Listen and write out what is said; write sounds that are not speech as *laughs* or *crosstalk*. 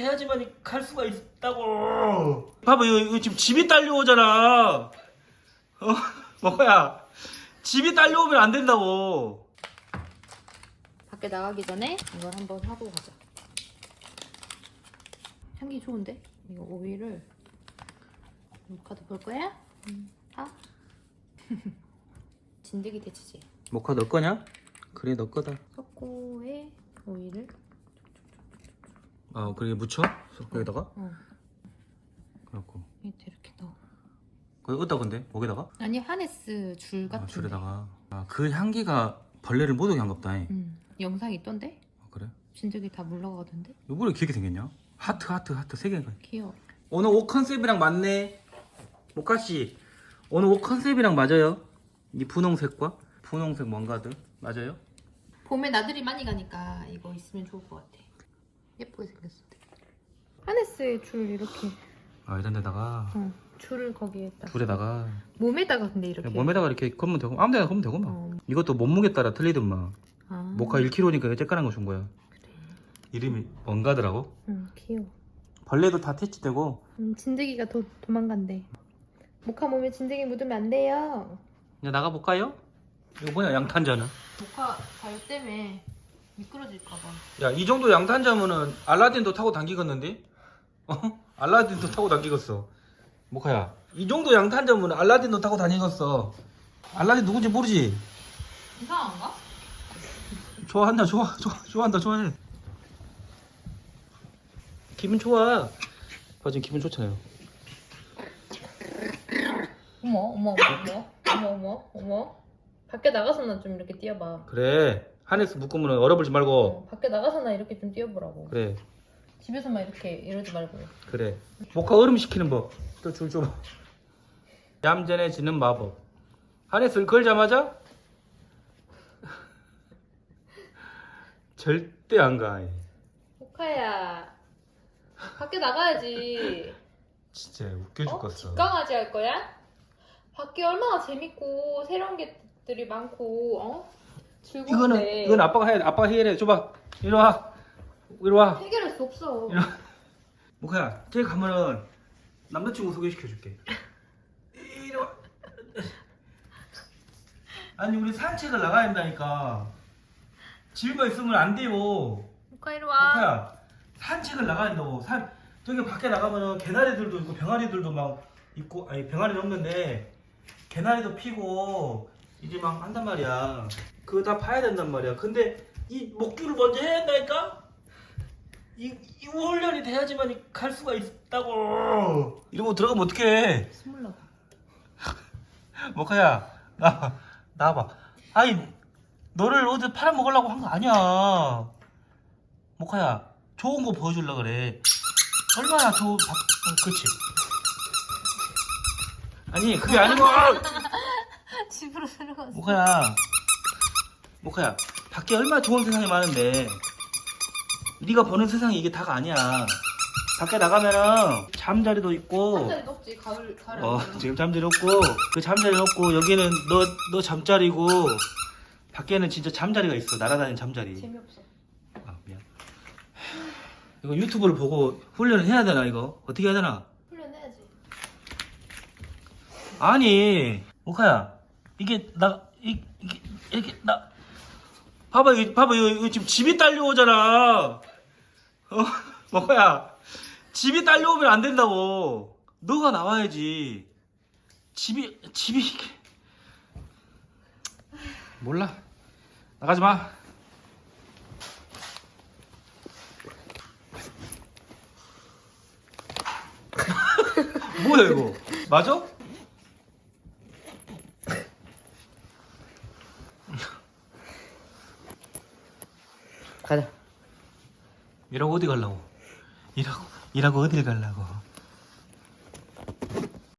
돼야지만 갈 수가 있다고. 봐봐, 이거, 이거 지금 집이 딸려오잖아. 어, *laughs* 뭐야? 집이 딸려오면 안 된다고. 밖에 나가기 전에 이걸 한번 하고 가자. 향기 좋은데? 이거 오일을 모카도 볼 거야? 응. 아. *laughs* 진드기 대치지. 모카 너 거냐? 그래, 너 거다. 석고에 오일을. 아, 그래, 묻혀? 여기다가? 어. 그래갖고. 밑에 이렇게 넣어. 거기 어디다 건데? 목에다가? 아니 하네스 줄 같은. 아, 줄에다가. 아, 그 향기가 벌레를 못 오게 한 겁다. 아, 응. 영상 있던데? 그래? 진드기 다 물러가던데? 요번에 귀엽게 생겼냐? 하트, 하트, 하트 세 개가. 귀여워. 오늘 옷 컨셉이랑 맞네. 모카씨. 오늘 옷 컨셉이랑 맞아요? 이 분홍색과 분홍색 뭔가들 맞아요? 봄에 나들이 많이 가니까 이거 있으면 좋을 것 같아. 예쁘게 생겼어. 하네스에 줄 이렇게. 아 이런 데다가? 어, 줄을 거기에다 불에다가? 몸에다가 근데 이렇게. 몸에다가 이렇게 걸면 되고 아무 데나 걸면 되고 막. 어. 이것도 몸무게 따라 틀리더만 아, 모카 1kg니까 쬐깐한 거 준 거야. 이름이 뭔가더라고? 응 귀여워. 벌레도 다 퇴치되고. 음, 진드기가 도, 도망간대. 모카 몸에 진드기 묻으면 안 돼요. 이제 나가볼까요? 이거 뭐냐 양탄자는? 모카 발 때문에 미끄러질까봐. 야 이 정도 양탄자면은 알라딘도 타고 당기겠는데? 어? 알라딘도 타고 당기겠어 모카야 이 정도 양탄자면 알라딘도 타고 다니겠어 알라딘 누군지 모르지? 이상한가? 좋아한다 좋아 좋아 좋아한다 좋아해 기분 좋아 봐 지금 기분 좋잖아요 어머 어머 어머 어머 어머 어머. 밖에 나가서나 좀 이렇게 뛰어봐. 그래 하네스 묶으면 얼어버리지 말고 어, 밖에 나가서나 이렇게 좀 뛰어보라고. 그래 집에서만 이렇게 이러지 말고. 그래 모카 얼음 식히는 법또 줄 줘봐 얌전해지는 마법 하네스 걸자마자 *laughs* 절대 안가 모카야. 밖에 나가야지. 진짜 웃겨 어? 죽겠어 뒷강아지 할 거야? 밖에 얼마나 재밌고 새로운 게들이 많고 어? 즐거운데. 이거는 이건 아빠가 해야 돼. 아빠가 해야 돼 줘봐. 이리 와. 이리 와. 해결할 수 없어. 이리 와. 모카야 저기 가면은 남자친구 소개시켜줄게. 이리 와. 아니 우리 산책을 나가야 된다니까. 집에만 있으면 안 돼요. 모카 이리 와. 모카야 산책을 나가야 된다고. 산 저기 밖에 나가면은 개나리들도 있고 병아리들도 막 있고 아니 병아리는 없는데 개나리도 피고 이제 막 한단 말이야 그거 다 봐야 된단 말이야. 근데 이 목줄을 먼저 해야 된다니까? 이, 이 훈련이 돼야지만 갈 수가 있다고. 이러고 들어가면 어떡해? 스물 나가. *laughs* 모카야 나 나와봐. 아니 너를 어디 팔아먹으려고 한 거 아니야. 모카야 좋은 거 보여주려 그래. 얼마나 좋은 밥 어, 그치 아니 그게 아니고. *laughs* 집으로 들어갔어. 모카야 모카야 밖에 얼마나 좋은 세상이 많은데. 네가 보는 세상이 이게 다가 아니야. 밖에 나가면은 잠자리도 있고. 한자리 높지 가을 가을 어, 지금 잠자리 없고. 그 잠자리 없고 여기는 너 너 잠자리고 밖에는 진짜 잠자리가 있어. 날아다니는 잠자리. 재미없어. 아 미안. 이거 유튜브를 보고 훈련을 해야 되나 이거? 어떻게 해야 되나? 훈련해야지. 아니 오카야 이게 나 이, 이게 이렇게 나 봐봐 이거 봐봐 이거, 이거 지금 집이 딸려오잖아. 어 *laughs* 뭐야 집이 딸려오면 안 된다고. 너가 나와야지. 집이 집이 몰라 나가지 마. *laughs* 뭐야 이거 맞아? 가자 이러고 어디 가려고? 이러고 이러고 어딜 가려고?